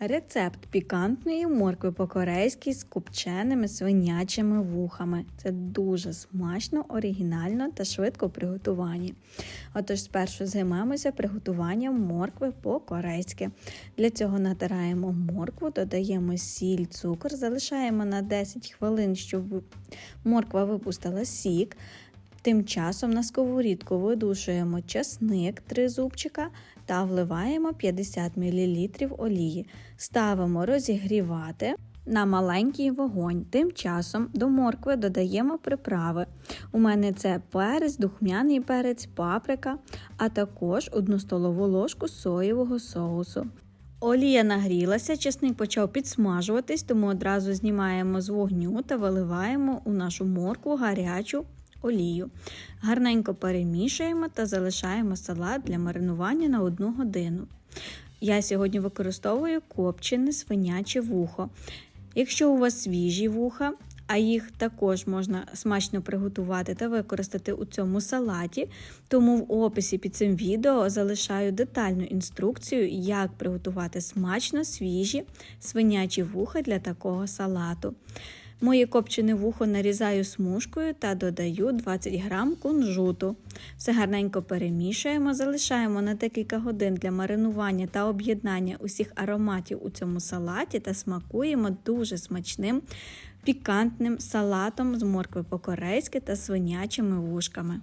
Рецепт пікантної моркви по-корейськи з копченими свинячими вухами. Це дуже смачно, оригінально та швидко в приготуванні. Отож, спершу займемося приготуванням моркви по-корейськи. Для цього натираємо моркву, додаємо сіль, цукор, залишаємо на 10 хвилин, щоб морква випустила сік. Тим часом на сковорідку видушуємо часник 3 зубчика та вливаємо 50 мл олії. Ставимо розігрівати на маленький вогонь. Тим часом до моркви додаємо приправи. У мене це перець, духмяний перець, паприка, а також 1 столову ложку соєвого соусу. Олія нагрілася, чесник почав підсмажуватись, тому одразу знімаємо з вогню та виливаємо у нашу моркву гарячу олію. Гарненько перемішуємо та залишаємо салат для маринування на 1 годину. Я сьогодні використовую копчене свиняче вухо. Якщо у вас свіжі вуха, а їх також можна смачно приготувати та використати у цьому салаті, тому в описі під цим відео залишаю детальну інструкцію, як приготувати смачно свіжі свинячі вуха для такого салату. Моє копчене вухо нарізаю смужкою та додаю 20 грам кунжуту. Все гарненько перемішуємо, залишаємо на декілька годин для маринування та об'єднання усіх ароматів у цьому салаті та смакуємо дуже смачним пікантним салатом з моркви по-корейськи та свинячими вушками.